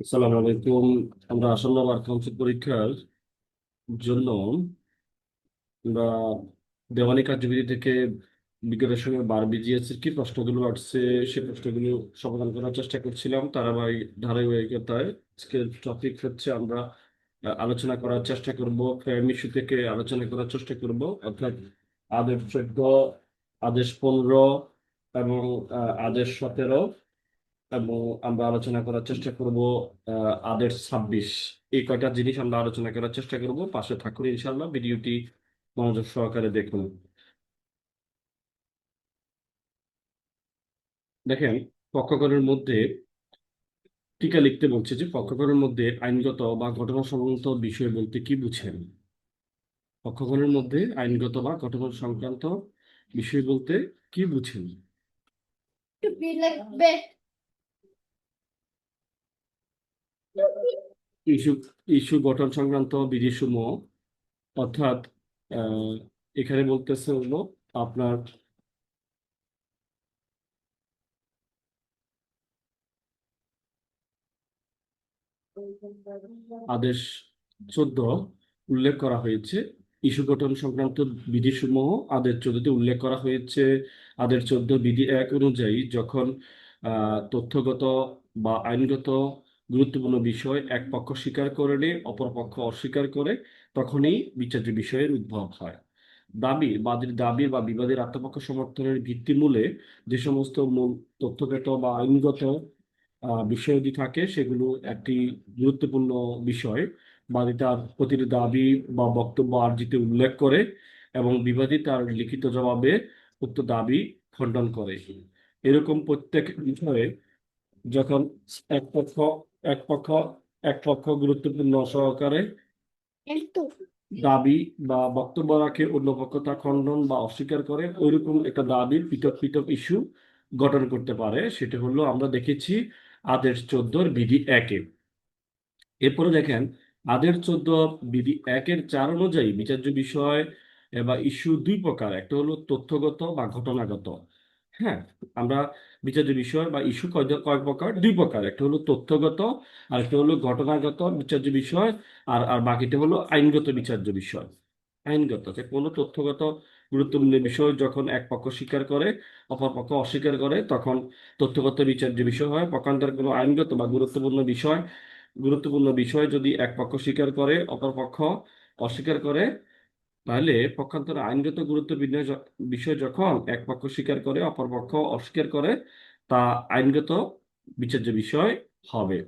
আসসালামু আলাইকুম। আমরা আসন্ন বার কাউন্সিল পরীক্ষার জন্য আমরা দেওয়ানি কার্যবিধি থেকে বিজ্ঞানের সঙ্গে বার বিজিএসির কি প্রশ্নগুলো আসছে, সে প্রশ্নগুলো সমাধান করার চেষ্টা করছিলাম। তারাবাই ধারাবাহিকতায় আজকের টপিক হচ্ছে আমরা আলোচনা করার চেষ্টা করব ফ্রেম ইস্যু থেকে আলোচনা করার চেষ্টা করব। অর্থাৎ আদেশ চোদ্দ, আদেশ পনেরো এবং আদেশ সতেরো। এবং আমরা আলোচনা করার চেষ্টা করব আদেশ ছাব্বিশ। এই কয়টা জিনিস আমরা আলোচনা করার চেষ্টা করব। পাশে থাকুন ইনশাল্লাহ ভিডিওটি মনোযোগ সহকারে দেখুন। দেখেন, পক্ষগণের মধ্যে টিকা লিখতে বলছে যে, পক্ষগণের মধ্যে আইনগত বা ঘটনা সংক্রান্ত বিষয় বলতে কি বুঝেন? পক্ষগণের মধ্যে আইনগত বা ঘটনা সংক্রান্ত বিষয় বলতে কি বুঝেন? ইস্যু ইস্যু গঠন সংক্রান্ত বিধিসমূহ, অর্থাৎ এখানে বলতেছে হলো আপনার আদেশ চোদ্দ উল্লেখ করা হয়েছে। ইস্যু গঠন সংক্রান্ত বিধিসমূহ আদেশ চোদ্দতে উল্লেখ করা হয়েছে। আদেশ চোদ্দ বিধি এক অনুযায়ী যখন তথ্যগত বা আইনগত গুরুত্বপূর্ণ বিষয় এক পক্ষ স্বীকার করে নিয়ে অপর পক্ষ অস্বীকার করে তখনই বিচার্য বিষয়ের উদ্ভব হয়। দাবি বাদীর দাবি বা বিবাদের আত্মপক্ষ সমর্থনের ভিত্তিমূলে যে সমস্ত মূল তথ্যগত বা আইনগত আহ, বিষয়াদি থাকে সেগুলো একটি গুরুত্বপূর্ণ বিষয়। বাদী তার প্রতিটি দাবি বা বক্তব্য আর্জিতে উল্লেখ করে এবং বিবাদী তার লিখিত জবাবে উক্ত দাবি খণ্ডন করে। এরকম প্রত্যেক বিষয়ে যখন এক পক্ষ এক পক্ষ এক পক্ষ গুরুত্বপূর্ণ সহকারে দাবি বা বক্তব্য রাখে অন্য পক্ষ তা খণ্ডন বা অস্বীকার করে। ওইরকম একটা দাবির পৃথক পৃথক ইস্যু গঠন করতে পারে। সেটা হলো আমরা দেখেছি আদেশ চোদ্দোর বিধি একে। এরপরে দেখেন আদেশ চোদ্দ বিধি একের চার অনুযায়ী বিচার্য বিষয় বা ইস্যু দুই প্রকার। একটা হলো তথ্যগত বা ঘটনাগত। হ্যাঁ আমরা বিচার্য বিষয় বা ইস্যু কয় কয় প্রকার? দুই প্রকার। একটা হলো তথ্যগত, আর একটা হলো ঘটনাগত বিচার্য বিষয়, আর আর বাকিটা হলো আইনগত বিচার্য বিষয়। আইনগত, যে কোনো তথ্যগত গুরুত্বপূর্ণ বিষয় যখন এক পক্ষ স্বীকার করে, অপর পক্ষ অস্বীকার করে, তখন তথ্যগত বিচার্য বিষয় হয় পক্ষান্তরে কোনো আইনগত বা গুরুত্বপূর্ণ বিষয় গুরুত্বপূর্ণ বিষয় যদি এক পক্ষ স্বীকার করে, অপর পক্ষ অস্বীকার করে তাহলে পক্ষান্তরে আইনগত গুরুত্ব বিনিয়োগ বিষয় যখন এক পক্ষ স্বীকার করে, অপর পক্ষ অস্বীকার করে, তা আইনগত বিচার্য বিষয় হবে।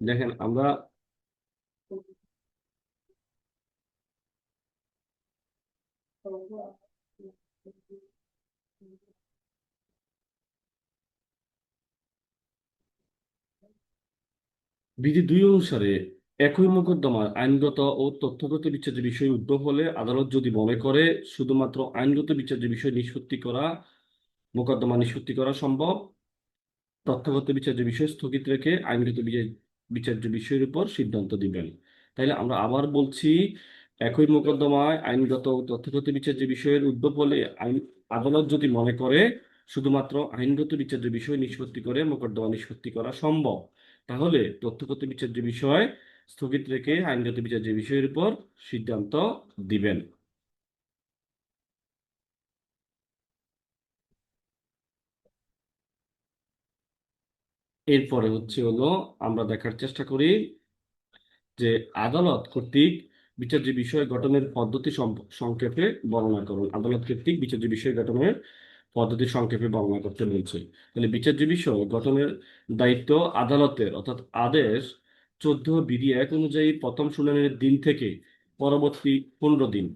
দেখেন, আমরা বিধি দুই অনুসারে একই মোকদ্দমায় আইনগত ও তথ্যগত বিচার্য বিষয় উদ্ভব হলে আদালত যদি মনে করে শুধুমাত্র আইনগত বিচার্য বিষয় নিষ্পত্তি করা, মোকদ্দমা নিষ্পত্তি করা সম্ভব, তথ্যগত বিচার্য বিষয় স্থগিত রেখে আইনগত বিচার- বিচার্য বিষয়ের উপর সিদ্ধান্ত দিবেন। তাইলে আমরা আবার বলছি, একই মোকদ্দমায় আইনগত ও তথ্যগত বিচার্য বিষয়ের উদ্ভব হলে আইন, আদালত যদি মনে করে শুধুমাত্র আইনগত বিচার্য বিষয় নিষ্পত্তি করে মোকদ্দমা নিষ্পত্তি করা সম্ভব, তাহলে তথ্যগত বিচার্য বিষয় স্থগিত রেখে আইনগত বিচার্য বিষয়ের উপর সিদ্ধান্ত দিবেন। এরপরে হচ্ছে হলো আমরা দেখার চেষ্টা করি যে আদালত কর্তৃক বিচার্য বিষয় গঠনের পদ্ধতি সংক্ষেপে বর্ণনা করুন। আদালত কর্তৃক বিচার্য বিষয় গঠনের পদ্ধতি সংক্ষেপে বর্ণনা করতে বলছে। তাহলে বিচার্য বিষয় গঠনের দায়িত্ব আদালতের, অর্থাৎ আদেশ চোদ্দ বিধি এক অনুযায়ী প্রথম শুনানির দিন থেকে পরবর্তী পনেরো দিন।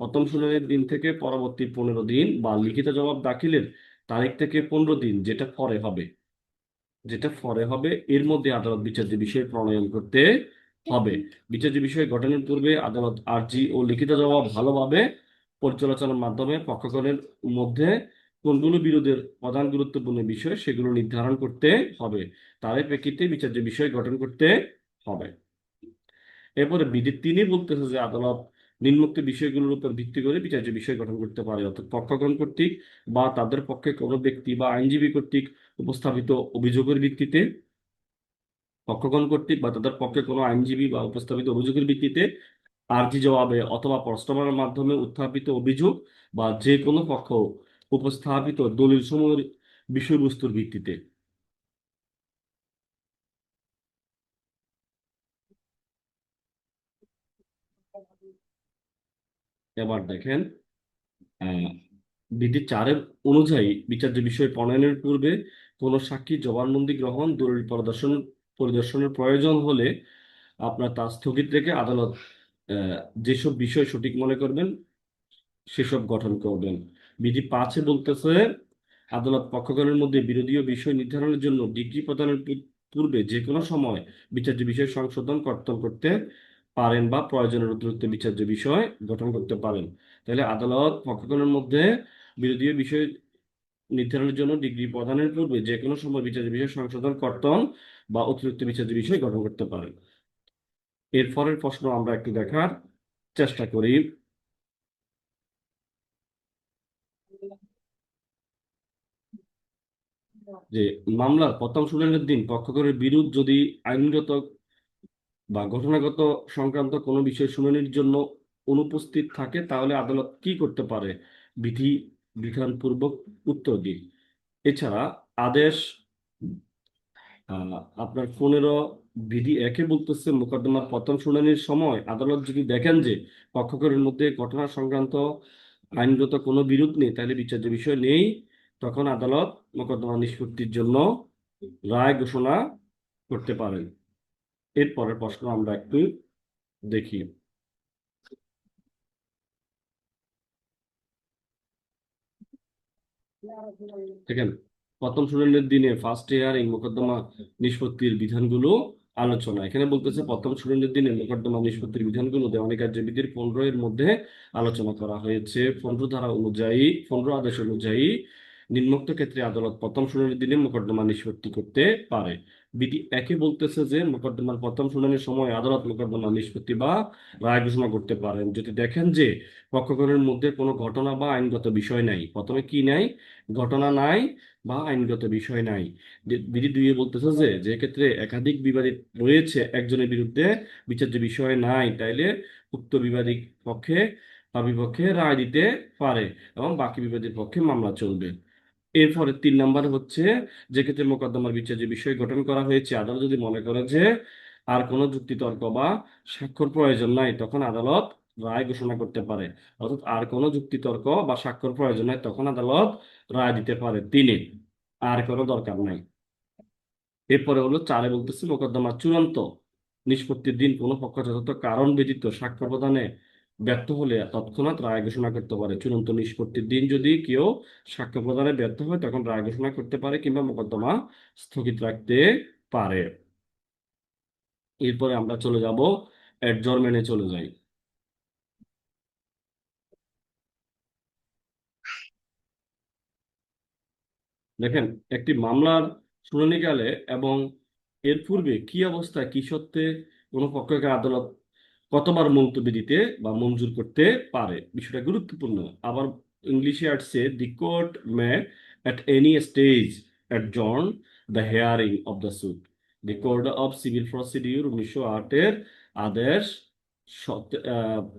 প্রথম শুনানির দিন থেকে পরবর্তী পনেরো দিন বা লিখিত জবাব দাখিলের তারিখ থেকে পনেরো দিন, যেটা পরে হবে। যেটা পরে হবে, এর মধ্যে আদালত বিচার্য বিষয় প্রণয়ন করতে হবে। বিচার্য বিষয় গঠনের পূর্বে আদালত আর্জি ও লিখিত জবাব ভালোভাবে পর্যালোচনার মাধ্যমে পক্ষগণের মধ্যে কোনগুলো বিরোধের প্রধান গুরুত্বপূর্ণ বিষয় সেগুলো নির্ধারণ করতে হবে। তার প্রেক্ষিতে বিচার্য বিষয় গঠন করতে হবে। এরপরে বিধি তিনি বলতেছে যে আদালত নিম্নোক্ত বিষয়গুলোর উপর ভিত্তি করে বিচার্য বিষয় গঠন করতে পারে, অর্থাৎ পক্ষগণ কর্তৃক বা তাদের পক্ষে কোনো ব্যক্তি বা আইনজীবী কর্তৃক উপস্থাপিত অভিযোগের ভিত্তিতে, পক্ষগণ কর্তৃক বা তাদের পক্ষে কোনো আইনজীবী বা উপস্থাপিত অভিযোগের ভিত্তিতে আর্জি জবাবে অথবা প্রশ্নমালার মাধ্যমে উত্থাপিত অভিযোগ বা যে কোনো পক্ষ উপস্থাপিত দলিল সমূহের বিষয়বস্তুর ভিত্তিতে। এবার দেখেন বিধি চারের অনুযায়ী বিচার্য বিষয় প্রণয়নের পূর্বে কোনো সাক্ষী জবানবন্দি গ্রহণ, দলিল প্রদর্শন, পরিদর্শনের প্রয়োজন হলে আপনার তা স্থগিত রেখে আদালত যেসব বিষয় সঠিক মনে করবেন, সেসব গঠন করবেন। বিধি পাঁচে বলতেছে, আদালত পক্ষগণের মধ্যে বিরোধীয় বিষয় নির্ধারণের জন্য ডিগ্রি প্রদানের পূর্বে যে কোনো সময় বিচার্য বিষয় সংশোধন কর্তন করতে পারেন বা প্রয়োজনের অতিরিক্ত বিচার্য বিষয় গঠন করতে পারেন। তাহলে আদালত পক্ষগণের মধ্যে বিরোধীয় বিষয় নির্ধারণের জন্য ডিগ্রি প্রদানের পূর্বে যে কোনো সময় বিচার্য বিষয় সংশোধন কর্তন বা অতিরিক্ত বিচার্য বিষয় গঠন করতে পারেন। এর পরের প্রশ্ন আমরা একটু দেখার চেষ্টা করি। যে মামলার প্রথম শুনানির দিন পক্ষগণের বিরুদ্ধ যদি আইনগত বা ঘটনাগত সংক্রান্ত কোনো বিষয় শুনানির জন্য অনুপস্থিত থাকে, তাহলে আদালত কি করতে পারে? বিধি বিধানপূর্বক উত্তর দিন এছাড়া আদেশ আপনার পনেরো বিধি একে বলতেছে মোকদ্দমার প্রথম শুনানির সময় আদালত যদি দেখেন যে পক্ষগণের মধ্যে ঘটনা সংক্রান্ত আইনগত কোনো বিরোধ নেই, তাহলে বিচার্য বিষয় নেই। তখন আদালত মোকদ্দমা নিষ্পত্তির জন্য রায় ঘোষণা করতে পারেন। এরপরের প্রশ্ন আমরা একটু দেখি। দেখেন, প্রথম শুনানির দিনে ফার্স্ট হিয়ারিং মোকদ্দমা নিষ্পত্তির বিধানগুলো আলোচনা। এখানে বলতেছে, প্রথম শুনানির দিনে মোকদ্দমা নিষ্পত্তির বিধানগুলো দেওয়ানি কার্যবিধির পনেরো এর মধ্যে আলোচনা করা হয়েছে। পনেরো ধারা অনুযায়ী, পনেরো আদেশ অনুযায়ী নিম্নোক্ত ক্ষেত্রে আদালত প্রথম শুনানির দিনে মোকদ্দমা নিষ্পত্তি করতে পারে। বিধি একে বলতেছে যে, মোকদ্দমার প্রথম শুনানির সময় আদালত মোকদ্দমা নিষ্পত্তি বা রায় ঘোষণা করতে পারেন। যদি দেখেন যে, পক্ষগণের মধ্যে কোনো ঘটনা বা আইনগত বিষয় নাই, প্রথমে কি নাই? ঘটনা নাই বা আইনগত বিষয় নাই। বিধি দুইয়ে বলতেছে যে যে ক্ষেত্রে একাধিক বিবাদী রয়েছে, একজনের বিরুদ্ধে বিচার্য বিষয় নাই, তাইলে উক্ত বিবাদী পক্ষে বা বিপক্ষে রায় দিতে পারে এবং বাকি বিবাদীর পক্ষে মামলা চলবে। এরপরে তিন নাম্বার হচ্ছে, যে ক্ষেত্রে মোকদ্দমার বিচার যে বিষয় গঠন করা হয়েছে, আদালত যদি মনে করে যে আর কোনো যুক্তিতর্ক বা স্বাক্ষর প্রয়োজন নাই, তখন আদালত রায় ঘোষণা করতে পারে। অর্থাৎ আর কোনো যুক্তিতর্ক বা স্বাক্ষর প্রয়োজন নাই, তখন আদালত রায় দিতে পারে তিনে আর কোনো দরকার নাই। এরপরে হলো চারে বলতেছে মোকদ্দমা চূড়ান্ত নিষ্পত্তির দিন কোনো পক্ষ যথাযথ কারণ ব্যতীত সাক্ষ্য প্রদানে ব্যর্থ হলে তৎক্ষণাৎ রায় ঘোষণা করতে পারে। চূড়ান্ত নিষ্পত্তির দিন যদি কেউ সাক্ষ্য প্রদানে ব্যর্থ হয়, তখন রায় ঘোষণা করতে পারে কিংবা মোকদ্দমা স্থগিত রাখতে পারে। এরপরে আমরা চলে যাব অ্যাডজর্মেন্টে চলে যাই। দেখেন, একটি মামলার শুনানিকালে এবং এর পূর্বে কি অবস্থায় কি সত্ত্বে কোনো পক্ষকে আদালত কতবার মন্তব্য দিতে বা মঞ্জুর করতে পারে? বিষয়টা গুরুত্বপূর্ণ। আবার ইংলিশে আসছে, the court may at any stage adjourn the hearing of the suit the code of civil procedure উনিশশো আটের আদেশ সত-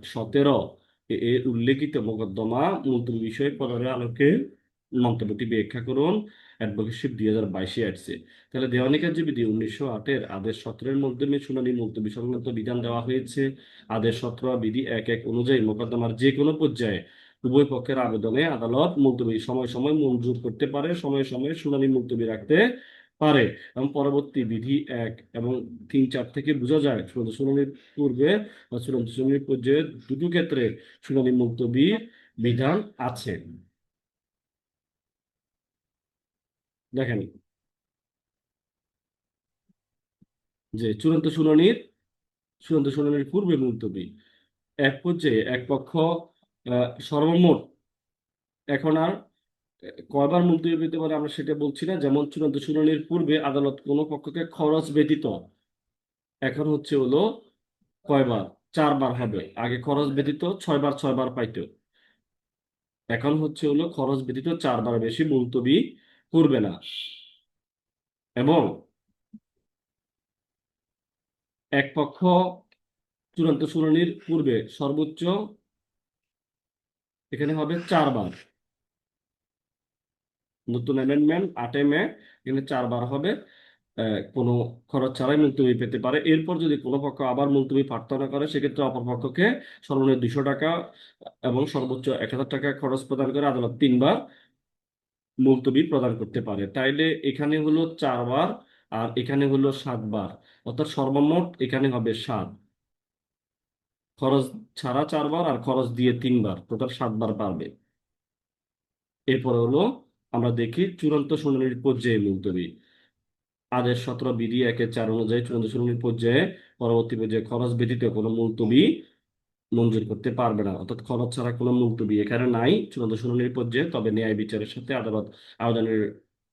সতেরো। এর উল্লেখিত মোকদ্দমা মুলতবি বিষয়ে পদের আলোকে মন্তব্যটি ব্যাখ্যা করুন। অ্যাডভোকেটশিপ দুই হাজার বাইশে আসছে। তাহলে দেওয়ানি কার্যবিধি উনিশশো আটের আদেশ সতেরোর মাধ্যমে শুনানি মুলতবি সংক্রান্ত বিধান দেওয়া হয়েছে। আদেশ সতেরো, বিধি এক এক অনুযায়ী মোকদ্দমার যে কোনো পর্যায়ে উভয় পক্ষের আবেদনে আদালত মুলতবি সময় সময় মঞ্জুর করতে পারে, সময়ে সময়ে শুনানি মুলতবি রাখতে পারে। এবং পরবর্তী বিধি এক এবং তিন, চার থেকে বোঝা যায় চূড়ান্ত শুনানির পূর্বে বা চূড়ান্ত শুনানির পর্যায়ে দুটো ক্ষেত্রে শুনানি মুলতবি বিধান আছে। দেখেন। যে চূড়ান্ত শুনানির চূড়ান্ত শুনানির পূর্বে মুলতবি এক পর্যায়ে এক পক্ষ সর্বমোট এখন আর কয়বার মুলতবি পেতে পারে আমরা সেটা বলছি না। যেমন চূড়ান্ত শুনানির পূর্বে আদালত কোনো পক্ষকে খরচ ব্যতীত এখন হচ্ছে হলো কয়বার? চারবার হবে। আগে খরচ ব্যতীত ছয়বার ছয়বার পাইতো। এখন হচ্ছে হলো খরচ ব্যতীত চারবার বেশি মুলতবি করবে না। এবং এক পক্ষ চূড়ান্ত শুনানির পূর্বে সর্বোচ্চ এখানে হবে চারবার। নতুন অ্যামেন্ডমেন্ট আটে মে, এখানে চারবার হবে। কোনো খরচ ছাড়াই মুলতবি পেতে পারে। এরপর যদি কোনো পক্ষ আবার মুলতবি প্রার্থনা করে, সেক্ষেত্রে অপর পক্ষকে সর্বনিম্ন দুশো টাকা এবং সর্বোচ্চ এক হাজার টাকা খরচ প্রদান করে আদালত তিনবার মুলতবি প্রদান করতে পারে। তাইলে এখানে হলো চারবার আর এখানে হলো সাতবার অর্থাৎ সর্বমোট এখানে হবে সাত। খরচ ছাড়া চারবার আর খরচ দিয়ে তিনবার টোটাল সাতবার পারবে। এরপরে হলো আমরা দেখি চূড়ান্ত শুনানির পর্যায়ে মুলতবি। আদেশ সতেরো বিধি একের চার অনুযায়ী চূড়ান্ত শুনানির পর্যায়ে পরবর্তী পর্যায়ে খরচ ব্যতীত কোনো মুলতবি মঞ্জুর করতে পারবে না। অর্থাৎ খরচ ছাড়া কোনো মুলতবি এখানে নাই। চূড়ান্ত শুনানির পর্যায়ে তবে ন্যায় বিচারের সাথে আদালত আবেদনের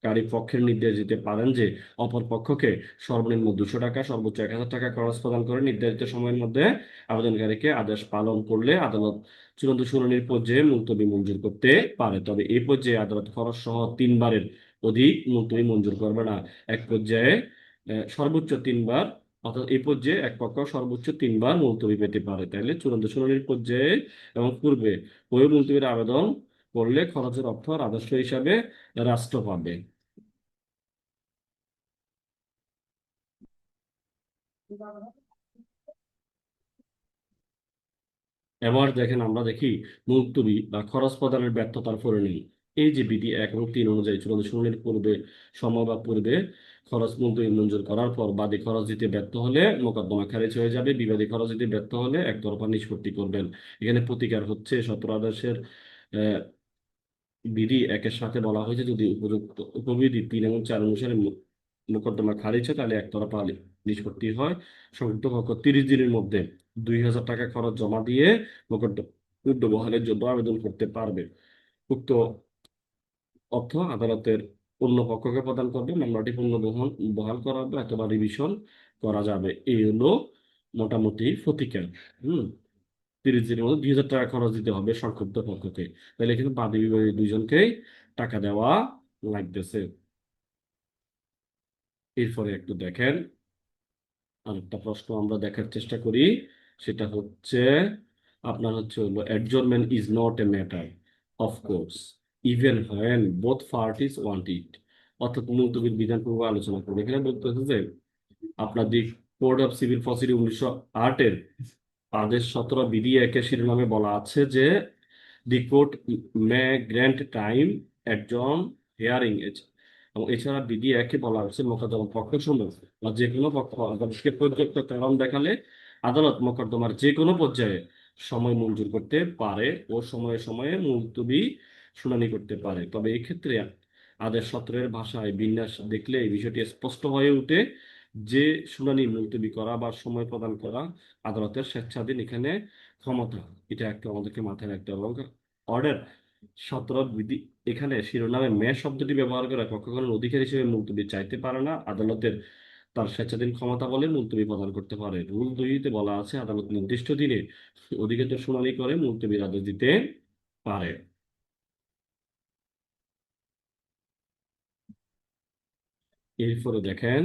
কারী পক্ষের নির্দেশ দিতে পারেন যে, অপর পক্ষকে সর্বনিম্ন দুশো টাকা, সর্বোচ্চ এক হাজার টাকা খরচ প্রদান করে নির্ধারিত সময়ের মধ্যে আবেদনকারীকে আদেশ পালন করলে আদালত চূড়ান্ত শুনানির পর্যায়ে মুলতবি মঞ্জুর করতে পারে। তবে এই পর্যায়ে আদালত খরচ সহ তিনবারের অধিক মুলতবি মঞ্জুর করবে না। এক পর্যায়ে সর্বোচ্চ তিনবার অর্থাৎ এই পর্যায়ে এক পক্ষ সর্বোচ্চ তিনবার মুলতবি পেতে পারে। তাইলে চূড়ান্ত শুনানির পর্যায়ে এবং পূর্বে ওই মুলতবির আবেদন করলে খরচের অর্থ রাজস্ব হিসাবে রাষ্ট্র পাবে। এবার দেখেন আমরা দেখি মুলতবি বা খরচ প্রদানের ব্যর্থতার পরিণাম এই যে বিধি এক এবং তিন অনুযায়ী চূড়ান্ত শুনানির পূর্বে সময় বা পূর্বে খরচ মুলতবি মঞ্জুর করার পর বাদী খরচ দিতে ব্যর্থ হলে মোকদ্দমা খারিজ হয়ে যাবে। বিবাদী খরচ দিতে ব্যর্থ হলে একতরফা নিষ্পত্তি করবেন। এখানে প্রতিকার হচ্ছে সতেরো আদেশের বিধি একের সাথে বলা হয়েছে, যদি উপযুক্ত উপবিধি তিন এবং চার অনুসারে মোকদ্দমা খারিজ হয়, তাহলে একতরফা নিষ্পত্তি হয়। সংযুক্ত পক্ষ তিরিশ দিনের মধ্যে দুই হাজার টাকা খরচ জমা দিয়ে মোকদ্দমা বহালের জন্য আবেদন করতে পারবে। উক্ত অর্থ আদালতের অন্য পক্ষকে প্রদান করবে, মামলাটি পুনর্বহন বহাল করা হবে অথবা রিভিশন করা যাবে। এই হলো মোটামুটি প্রতিকার হুম, তিরিশ দিনের মধ্যে দুই হাজার টাকা খরচ দিতে হবে সংক্ষুব্ধ পক্ষকে। তাহলে এখানে বাদী বিবাদী দুইজনকেই টাকা দেওয়া লাগতেছে। এরপরে একটু দেখেন, আরেকটা প্রশ্ন আমরা দেখার চেষ্টা করি। সেটা হচ্ছে, আপনার হচ্ছে হলো adjournment is not a matter, of course. Even when both parties want ইট অর্থাৎ মুলতবির বিধান পূর্ব আলোচনা করব। এখানে বলতে হচ্ছে যে, আপনার the code of civil proceeding উনিশশো আটের আদেশ সতেরো বিধি একের শিরোনামে বলা আছে যে the court may grant time একজন হিয়ারিং এবং এছাড়া বিধি একে বলা হচ্ছে মোকদ্দমার পক্ষের সমূহ বা যে কোনো পক্ষ আদালতকে পর্যাপ্ত কারণ দেখালে আদালত মোকদ্দমার যে কোনো পর্যায়ে সময় মঞ্জুর করতে পারে ও সময়ে সময়ে মুলতবি শুনানি করতে পারে। তবে এক্ষেত্রে আদেশ সত্রের ভাষায় বিন্যাস দেখলে এই বিষয়টি স্পষ্ট হয়ে ওঠে যে শুনানি মুলতবি করা বা সময় প্রদান করা আদালতের স্বেচ্ছাধীন এখানে ক্ষমতা। এটা একটা আমাদেরকে মাথায় রাখতে হবে। অর্ডার সতেরো বিধি এখানে শিরোনামে মে শব্দটি ব্যবহার করে পক্ষগণের অধিকার হিসেবে মুলতবি চাইতে পারে না। আদালতের তার স্বেচ্ছাধীন ক্ষমতা বলে মুলতবি প্রদান করতে পারে। রুল দুইতে বলা আছে, আদালত নির্দিষ্ট দিনে অধিকার শুনানি করে মুলতবির আদেশ দিতে পারে। এরপরে দেখেন।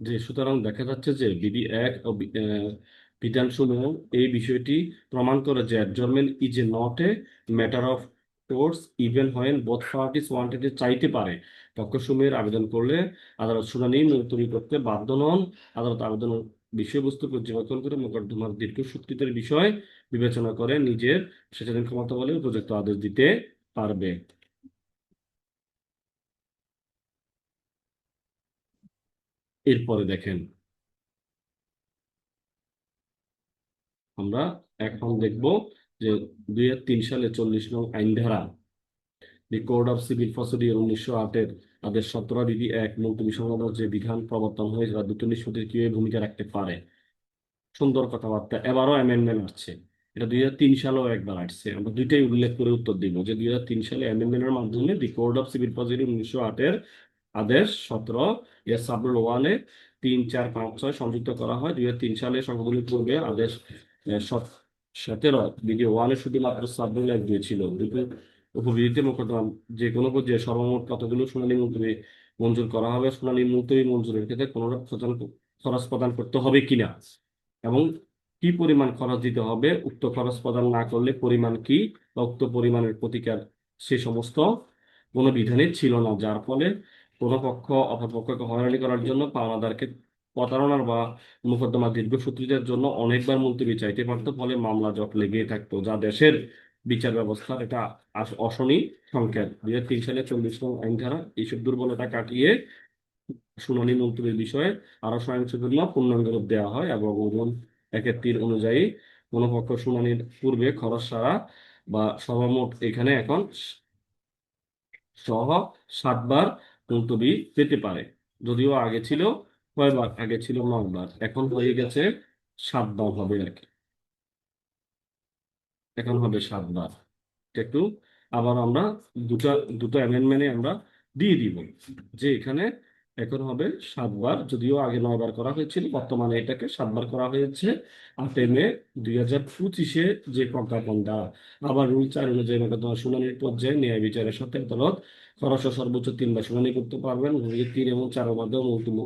যে সুতরাং দেখা যাচ্ছে যে বিধি এক বিধানসমূহ এই বিষয়টি প্রমাণ করে যে adjournment is a not a matter of course even when both parties wanted চাইতে পারে। পক্ষসমূহের আবেদন করলে আদালত শুনানি মুলতবি করতে বাধ্য নন। আদালত আবেদন বিষয়বস্তু পর্যবেক্ষণ করে মোকদ্দমার দীর্ঘ দীর্ঘসূত্রিতের বিষয় বিবেচনা করে নিজের স্বেচ্ছাধীন ক্ষমতা বলে উপযুক্ত আদেশ দিতে পারবে। এরপরে দেখেন। আমরা এখন দেখব যে দুই তিন সালে চল্লিশ নং আইন ধারা, the code of civil procedure উনিশশো আটের তাদের সতেরো বিধি এক মুলতবি সংক্রান্ত যে বিধান প্রবর্তন হয়েছে বা দুটো নিষ্পত্তির কীভাবে ভূমিকা রাখতে পারে। সুন্দর কথাবার্তা, এবারও অ্যামেন্ডমেন্ট আসছে। এটা দুই হাজার তিন সালেও একবার আসছে। আমরা দুইটাই উল্লেখ করে উত্তর দিব যে দুই হাজার তিন সালে অ্যামেন্ডমেন্টের মাধ্যমে the code of civil procedure উনিশশো আটের আদেশ সতেরো এর সাবরুল ওয়ানে তিন, চার, পাঁচ, ছয় সংযুক্ত করা হয়। দুই তিন সালে সংশোধনী পূর্বে আদেশ সতেরো বিধি ওয়ানে শুধুমাত্র সাবরুল এক দিয়েছিল দুটো উপবিধিতে মোকদ্দমা, যে কোনো পর্যায়ে সর্বমোট কতগুলো শুনানি মুলতবি মঞ্জুর করা হবে, শুনানি মুলতবি মঞ্জুরের ক্ষেত্রে কোনো প্রদান খরচ প্রদান করতে হবে কিনা এবং কি পরিমাণ খরচ দিতে হবে, উক্ত খরচ প্রদান না করলে পরিমাণ কি বা উক্ত পরিমাণের প্রতিকার সে সমস্ত কোনো বিধানই ছিল না, যার ফলে কোনো পক্ষ অপর পক্ষকে হয়রানি করার জন্য পাওনাদারকে প্রতারণার বা মোকদ্দমা দীর্ঘসূত্রিতার জন্য অনেকবার মুলতবি চাইতে পারতো, ফলে মামলা জট লেগেই থাকতো, যা দেশের বিচার ব্যবস্থার এটা অশনি সংকেত। দুই হাজার তিন সালে চল্লিশ নং আইন ধারা এইসব দুর্বলতা কাটিয়ে শুনানি মুলতবির বিষয়ে আরও স্বয়ংসেবক পূর্ণাঙ্গ রূপ দেওয়া হয় এবং ওজন তিন অনুযায়ী কোনো পক্ষ শুনানির পূর্বে খরচ ছাড়া বা সর্বমোট এখানে এখন সহ সাতবার মুলতবি পেতে পারে। যদিও আগে ছিল, কয়বার? আগে ছিল নয়বার। এখন হয়ে গেছে সাতবার হবে আর কি। এখন হবে সাতবার। বার একটু আবার আমরা দুটা, দুটো অ্যামেন্ডমেন্টে আমরা দিয়ে দিব যে এখানে এখন হবে সাতবার, যদিও আগে নয়বার করা হয়েছিল, বর্তমানে এটাকে সাতবার করা হয়েছে। আটই মে দুই হাজার পঁচিশে যে প্রজ্ঞাপন দেওয়া আবার রুল চার অনুযায়ী মোকদ্দমা শুনানির পর্যায়ে ন্যায় বিচারের সাথে আদালত খরচ সর্বোচ্চ তিনবার শুনানি করতে পারবেন। তিন এবং চারের মধ্যে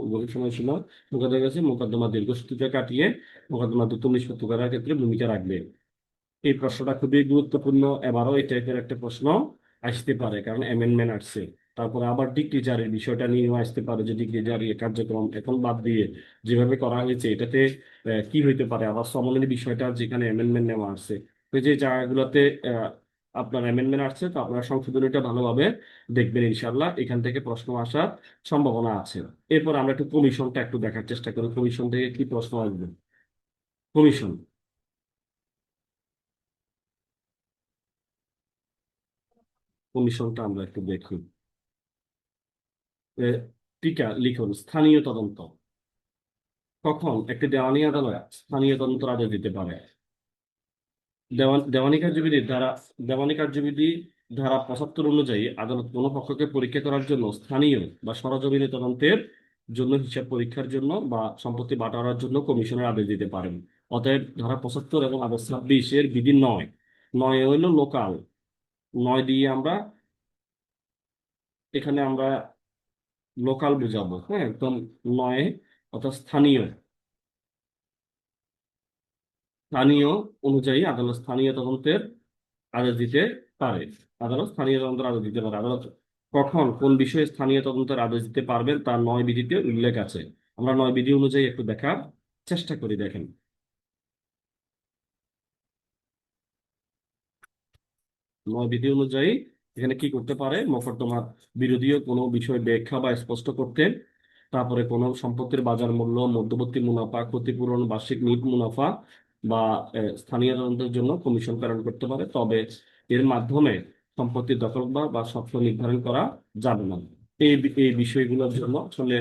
উভয় সময় সময় মোকদ্দমা গেছে মোকদ্দমা দীর্ঘসূত্রিতা কাটিয়ে মোকদ্দমা দ্রুত নিষ্পত্তি করার ক্ষেত্রে ভূমিকা রাখবে। এই প্রশ্নটা খুবই গুরুত্বপূর্ণ। এবারও এই টাইপের একটা প্রশ্ন আসতে পারে, কারণ অ্যামেন্ডমেন্ট আসছে। তারপরে আবার ডিগ্রি জারির বিষয়টা নিয়েও আসতে পারে যে ডিগ্রি জারি কার্যক্রম এখন বাদ দিয়ে যেভাবে করা হয়েছে এটাতে কি হইতে পারে? আবার সমনের বিষয়টা যেখানে অ্যামেন্ডমেন্ট নেওয়া আসছে তো যে জায়গাগুলোতে আপনার অ্যামেন্ডমেন্ট আসছে তো আপনারা সংশোধনীটা ভালোভাবে দেখবেন ইনশাল্লাহ এখান থেকে প্রশ্ন আসার সম্ভাবনা আছে। এরপর আমরা একটু কমিশনটা একটু দেখার চেষ্টা করি। কমিশন থেকে কি প্রশ্ন আসবে? কমিশন কমিশনটা আমরা একটু দেখি। এ, টিকা লিখুন, স্থানীয় তদন্ত। কখন? একটি দেওয়ানি আদালত স্থানীয় তদন্ত আদেশ দিতে পারে। দেওয়ান কার্যবিধি ধারা, দেওয়ানি কার্যবিধি ধারা পঁচাত্তর অনুযায়ী আদালত কোনো পক্ষকে পরীক্ষা করার জন্য স্থানীয় বা সরজমিনে তদন্তের জন্য হিসাব পরীক্ষার জন্য বা সম্পত্তি বাটোয়ারার জন্য কমিশনের আদেশ দিতে পারেন। অতএব ধারা পঁচাত্তর এবং আদেশ ছাব্বিশ এর বিধি নয়। নয় হইল লোকাল। নয় দিয়ে আমরা, এখানে আমরা লোকাল বুঝাবো হ্যাঁ একদম নয়, অর্থাৎ স্থানীয়। স্থানীয় অনুযায়ী আদালত স্থানীয় তদন্তের আদেশ দিতে পারে। আদালত স্থানীয় তদন্তের আদেশ দিতে পারে। আদালত কখন, কোন বিষয়ে স্থানীয় তদন্তের আদেশ দিতে পারবেন তার নয় বিধিতে উল্লেখ আছে। আমরা নয় বিধি অনুযায়ী একটু দেখার চেষ্টা করি, দেখেন। নয় বিধি অনুযায়ী এখানে কি করতে পারে? মোকদ্দমার বিরোধীয় কোনো বিষয় ব্যাখ্যা বা স্পষ্ট করতে তারপরে কোনো সম্পত্তির বাজার মূল্য, মধ্যবর্তী মুনাফা, ক্ষতিপূরণ, বার্ষিক নিট মুনাফা বা স্থানীয় তদন্তের জন্য কমিশন প্রেরণ করতে পারে। তবে এর মাধ্যমে সম্পত্তির দখলদার বা স্বপ্ন নির্ধারণ করা যাবে না। এই এই বিষয়গুলোর জন্য আসলে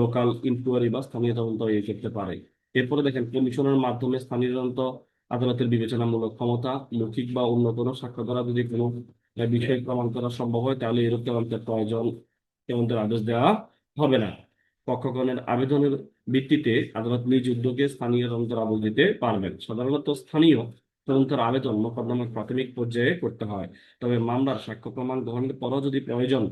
লোকাল ইনকোয়ারি বা স্থানীয় তদন্ত ইয়ে করতে পারে। এরপরে দেখেন, কমিশনের মাধ্যমে স্থানীয় তদন্ত আদালতের বিবেচনামূলক ক্ষমতা, মৌখিক বা অন্য কোনো সাক্ষ্য দ্বারা যদি কোনো বিষয় প্রমাণ করা সম্ভব হয় তাহলে এরূপ তদন্তের প্রয়োজন তদন্তের আদেশ দেওয়া হবে না পক্ষগণের আবেদনের ভিত্তিতে আদালত নিজ উদ্যোগে স্থানীয় তদন্তের আদেশ দিতে পারবেন। সাধারণত স্থানীয় তদন্তের আবেদন মোকদ্দমার প্রাথমিক পর্যায়ে করতে হয়। তবে মামলার সাক্ষ্য প্রমাণ গ্রহণের পরও যদি প্রয়োজন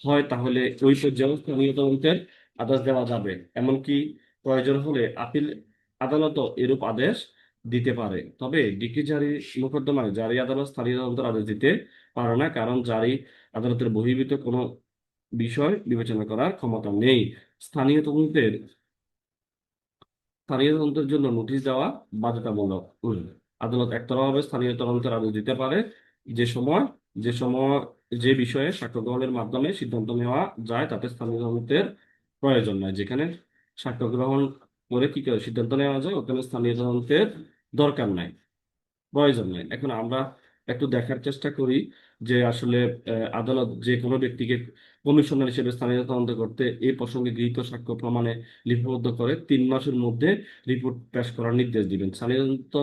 হয় তাহলে ওই পর্যায়েও স্থানীয় তদন্তের আদেশ দেওয়া যাবে। এমনকি প্রয়োজন হলে আপিল আদালতও এরূপ আদেশ দিতে পারে। তবে ডিগ্রি জারি মোকদ্দমায় জারি আদালত স্থানীয় তদন্তের আদেশ দিতে পারে না, কারণ জারি আদালতের বহির্ভূত কোনো বিষয় বিবেচনা করার ক্ষমতা নেই। স্থানীয় তদন্তের স্থানীয় তদন্তের জন্য নোটিশ দেওয়া বাধ্যতামূলক। আদালত একতরফাভাবে স্থানীয় তদন্তের আদেশ দিতে পারে। যে সময় যে সময়, যে বিষয়ে সাক্ষ্য গ্রহণের মাধ্যমে সিদ্ধান্ত নেওয়া যায়, তাতে স্থানীয় তদন্তের প্রয়োজন নাই যেখানে সাক্ষ্য গ্রহণ করে কি সিদ্ধান্ত নেওয়া যায়, ওখানে স্থানীয় তদন্তের দরকার নাই, প্রয়োজন নেই। এখন আমরা একটু দেখার চেষ্টা করি। যে আসলে আদালত যে কোনো ব্যক্তিকে কমিশনার হিসেবে স্থানীয় তদন্ত করতে এই প্রসঙ্গে গৃহীত সাক্ষ্য প্রমাণে লিপিবদ্ধ করে তিন মাসের মধ্যে রিপোর্ট পেশ করার নির্দেশ দিবেন। স্থানীয় তদন্ত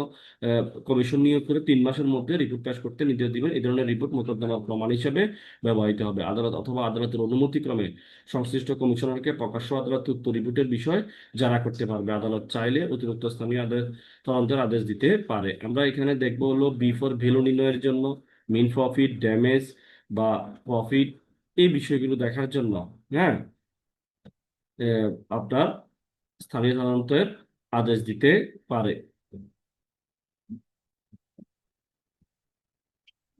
কমিশন নিয়োগ করে তিন মাসের মধ্যে রিপোর্ট পেশ করতে নির্দেশ দিবেন। এই ধরনের রিপোর্ট মোকদ্দমা প্রমাণ হিসেবে ব্যবহৃত হবে। আদালত অথবা আদালতের অনুমতিক্রমে সংশ্লিষ্ট কমিশনারকে প্রকাশ্য আদালত উক্ত রিপোর্টের বিষয় জানা করতে পারবে। আদালত চাইলে অতিরিক্ত স্থানীয় আদেশ তদন্তের আদেশ দিতে পারে। আমরা এখানে দেখব হলো বি ফর নির্ণয়ের জন্য মিন প্রফিট ড্যামেজ বা প্রফিট এই বিষয়গুলো দেখার জন্য হ্যাঁ? আপনার স্থানীয় তদন্তের আদেশ দিতে পারে।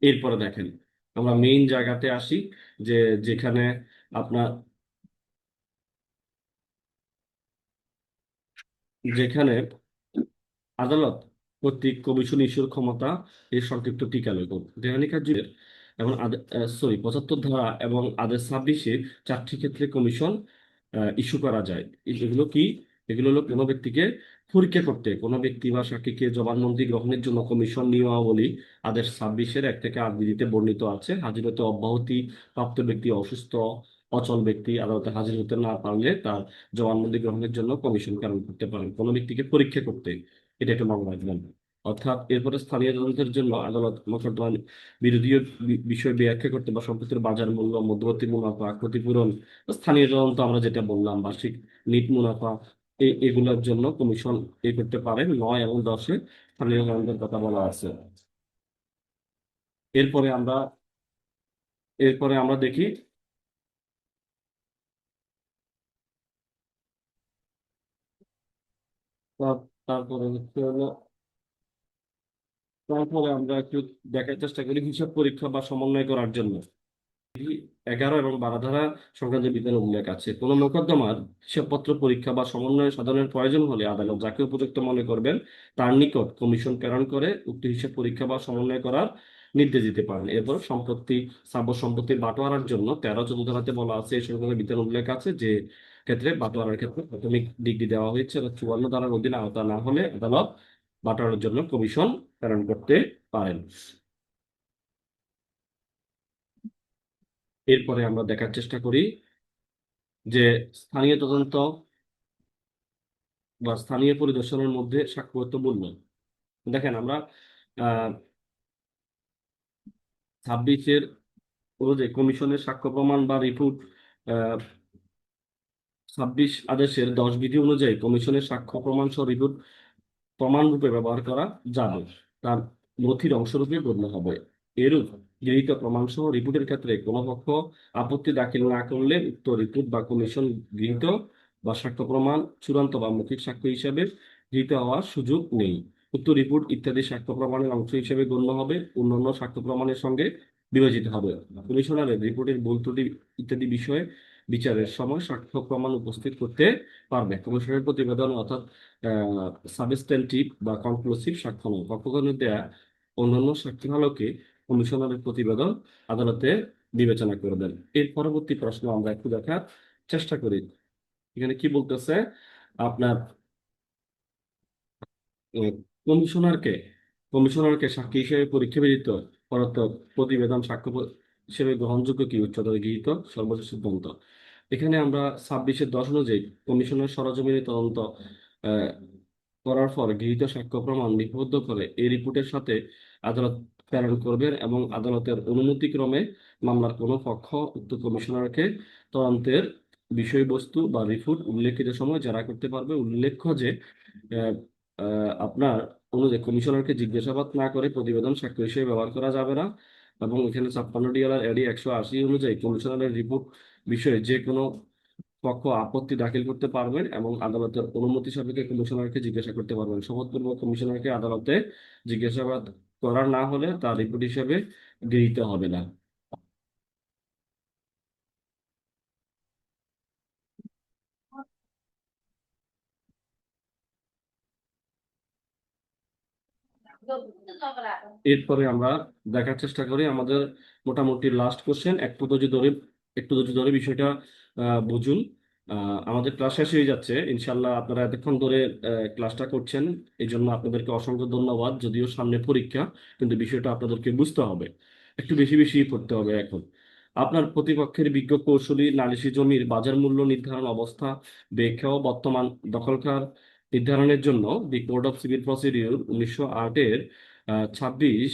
এরপরে দেখেন, আমরা মেইন জায়গাতে আসি যে যেখানে আপনার যেখানে আদালত কর্তৃক কমিশন ইস্যুর ক্ষমতা এর সংক্ষিপ্ত টিকা লেখন দেওয়ানি কার্যের এবং সরি পঁচাত্তর ধারা এবং আদেশ ছাব্বিশে চারটি ক্ষেত্রে কমিশন ইস্যু করা যায়। এগুলো কি? এগুলো হলো কোনো ব্যক্তিকে পরীক্ষা করতে, কোনো ব্যক্তি বা সাক্ষীকে জবানবন্দি গ্রহণের জন্য কমিশন নিয়মাবলী আদেশ ছাব্বিশের এক থেকে আট বিধিতে বর্ণিত আছে। হাজির হতে অব্যাহতি প্রাপ্ত ব্যক্তি, অসুস্থ, অচল ব্যক্তি আদালতে হাজির হতে না পারলে তার জবানবন্দি গ্রহণের জন্য কমিশন প্রেরণ করতে পারেন। কোনো ব্যক্তিকে পরীক্ষা করতে এটা একটা মামলা রাখবেন অর্থাৎ এরপরে স্থানীয় তদন্তের জন্য আদালত মোকদ্দমা বিরোধীয় বিষয় ব্যাখ্যা করতে বা সম্পত্তির বাজার মূল্য, মধ্যবর্তী মুনাফা, ক্ষতিপূরণ, স্থানীয় তদন্ত আমরা যেটা বললাম, বার্ষিক নিট মুনাফা এগুলোর জন্য কমিশন এ করতে পারে। নয় এবং দশে স্থানীয় তদন্তের কথা বলা আছে। এরপরে আমরা এরপরে আমরা দেখি তার- তারপরে হচ্ছে হলো তারপরে আমরা একটু দেখার চেষ্টা করি হিসাব পরীক্ষা বা সমন্বয় করার জন্য। এগারো এবং বারো ধারা সংক্রান্ত বিধান উল্লেখ আছে। কোন মোকদ্দমার হিসাবপত্র পরীক্ষা বা সমন্বয় সাধনের প্রয়োজন হলে আদালত যাকে উপযুক্ত মনে করবেন তার নিকট কমিশন প্রেরণ করে উক্ত হিসাব পরীক্ষা বা সমন্বয় করার নির্দেশ দিতে পারেন। এরপর সম্পত্তি স্থাবর সম্পত্তির বাটোয়ারার জন্য তেরো চোদ্দ ধারাতে বলা আছে এই সংক্রান্ত বিধান উল্লেখ আছে যে ক্ষেত্রে বাটোয়ারার ক্ষেত্রে প্রাথমিক ডিগ্রি দেওয়া হয়েছে চুয়ান্ন ধারার অধীনে আওতা না হলে আদালত বাটোয়ারার জন্য কমিশন প্রেরণ করতে পারেন। এরপরে আমরা দেখার চেষ্টা করি যে স্থানীয় তদন্ত বা স্থানীয় পরিদর্শনের মধ্যে সাক্ষ্যগত মূল্য। দেখেন আমরা ছাব্বিশের অনুযায়ী কমিশনের সাক্ষ্য প্রমাণ বা রিপোর্ট ছাব্বিশ আদেশের দশ বিধি অনুযায়ী কমিশনের সাক্ষ্য প্রমাণ সহ রিপোর্ট প্রমাণরূপে ব্যবহার করা যাবে। তার নথির অংশরূপে গণ্য হবে। এরূপ গৃহীত প্রমাণ সহ রিপোর্টের ক্ষেত্রে কোনো পক্ষ আপত্তি দাখিল না করলে উক্ত রিপোর্ট বা কমিশন গৃহীত বা সাক্ষ্য প্রমাণ, চূড়ান্ত বা মৌখিক সাক্ষ্য হিসাবে গৃহীত হওয়ার সুযোগ নেই। উক্ত রিপোর্ট ইত্যাদি সাক্ষ্য প্রমাণের অংশ হিসেবে গণ্য হবে, অন্যান্য সাক্ষ্য প্রমাণের সঙ্গে বিবেচিত হবে। কমিশনারের রিপোর্টের ভুল ত্রুটি ইত্যাদি বিষয়ে বিচারের সময় সাক্ষ্য প্রমাণ উপস্থিত করতে পারবে। কমিশনের প্রতিবেদন অর্থাৎ সাবস্টেন্টিভ বা কনক্লুসিভ সাক্ষ্য নয়। পক্ষগণের দেয়া অন্যান্য সাক্ষী আলোকে কমিশনারের প্রতিবেদন আদালতে বিবেচনা করে দেন। এর পরবর্তী প্রশ্ন আমরা একটু দেখার চেষ্টা করি। এখানে কি বলতেছে? আপনার কমিশনারকে কমিশনারকে সাক্ষী হিসেবে পরীক্ষা পরত প্রতিবেদন সাক্ষ্য হিসেবে গ্রহণযোগ্য কি উচ্চতর গৃহীত? সর্বোচ্চ সিদ্ধান্ত। এখানে আমরা ছাব্বিশের দশ অনুযায়ী কমিশনের সরজমিনে তদন্ত করার পর গৃহীত সাক্ষ্য প্রমাণ লিপিবদ্ধ করে এই রিপোর্টের সাথে আদালত প্রেরণ করবেন এবং আদালতের অনুমতিক্রমে মামলার কোনো পক্ষ উক্ত কমিশনারকে তদন্তের বিষয়বস্তু বা রিপোর্ট উল্লেখিত সময় জেরা করতে পারবে। উল্লেখ্য যে আপনার অনুযায়ী কমিশনারকে জিজ্ঞাসাবাদ না করে প্রতিবেদন সাক্ষ্য হিসেবে ব্যবহার করা যাবে না। এবং এখানে ছাপ্পান্ন ডিআর এডি একশো আশি অনুযায়ী কমিশনারের রিপোর্ট বিষয়ে যে কোনো পক্ষ আপত্তি দাখিল করতে পারবেন এবং আদালতের অনুমতি সাপেক্ষে কমিশনারকে জিজ্ঞাসা করতে পারবেন। শপথপূর্বক কমিশনারকে আদালতে জিজ্ঞাসাবাদ করা না হলে তার রিপোর্ট হিসেবে গৃহীত হবে না। এরপরে আমরা দেখার চেষ্টা করি আমাদের মোটামুটি লাস্ট কোশ্চেন একটু ধৈর্য ধরে একটু ধৈর্য ধরে বিষয়টা বুঝুন। আমাদের ক্লাস শেষ হয়ে যাচ্ছে। ইনশাল্লাহ আপনারা এতক্ষণ ধরে ক্লাসটা করছেন। এই জন্য আপনাদেরকে অসংখ্য ধন্যবাদ, যদিও সামনে পরীক্ষা, কিন্তু বিষয়টা আপনাদেরকে বুঝতে হবে। একটু বেশি বেশি পড়তে হবে এখন। আপনার প্রতিপক্ষের বিজ্ঞ কৌশলী নালিশি জমির বাজার মূল্য নির্ধারণ অবস্থা, ব্যাখ্যা বর্তমান দখলকার নির্ধারণের জন্য the code of civil procedure উনিশশো আটের ছাব্বিশ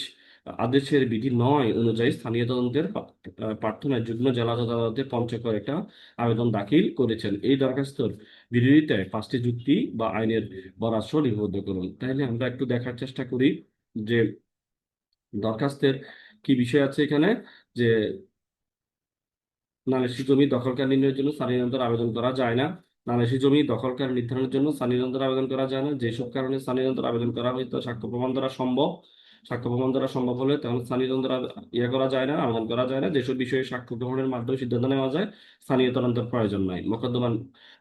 আদেশের বিধি নয় অনুযায়ী স্থানীয় তদন্তের প্রার্থনায় যুগ্ম জেলা আদালতে পঞ্চগড় একটা আবেদন দাখিল করেছেন। এই দরখাস্তর বিরোধিতায় পাঁচটি যুক্তি বা আইনের বরাদ্দ লিপিবদ্ধ করুন। তাহলে আমরা একটু দেখার চেষ্টা করি যে দরখাস্তের কি বিষয় আছে এখানে, যে নালিশি জমি দখলকার নির্ণয়ের জন্য স্থানীয় আবেদন করা যায় না। নালিশি জমি দখলকার নির্ধারণের জন্য স্থানীয় নিয়ন্ত্রণ আবেদন করা যায় না। যেসব কারণে স্থানীয় নিয়ন্ত্রণ আবেদন করা হয়তো সাক্ষ্য প্রমাণ দ্বারা সম্ভব। সাক্ষ্য প্রমাণ দ্বারা সম্ভব হলে তখন স্থানীয় নিয়ন্ত্রণ আবে- ইয়ে করা যায় না, আবেদন করা যায় না। যেসব বিষয়ে সাক্ষ্য গ্রহণের মাধ্যমে সিদ্ধান্ত নেওয়া যায় স্থানীয় তদন্তের প্রয়োজন নাই। মোকদ্দমা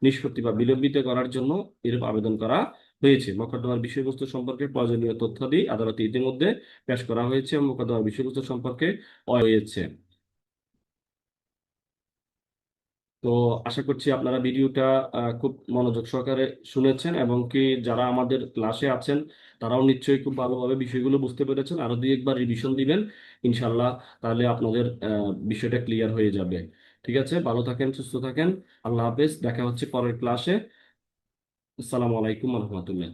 নিষ্পত্তি বা বিলম্বিত করার জন্য এরূপ আবেদন করা হয়েছে। মোকদ্দমার বিষয়বস্তু সম্পর্কে প্রয়োজনীয় তথ্যাদি আদালতে ইতিমধ্যে পেশ করা হয়েছে। এবং মোকদ্দমার বিষয়বস্তু সম্পর্কে হয়েছে। তো আশা করছি আপনারা ভিডিওটা খুব মনোযোগ সহকারে শুনেছেন এবং কি যারা আমাদের ক্লাসে আছেন, তারাও নিশ্চয়ই খুব ভালোভাবে বিষয়গুলো বুঝতে পেরেছেন। আরও দুই একবার রিভিশন দিবেন ইনশাল্লাহ তাহলে আপনাদের বিষয়টা ক্লিয়ার হয়ে যাবে। ঠিক আছে? ভালো থাকেন, সুস্থ থাকেন। আল্লাহ হাফেজ। দেখা হচ্ছে পরের ক্লাসে আসসালামু আলাইকুম রহমতুল্লাহ।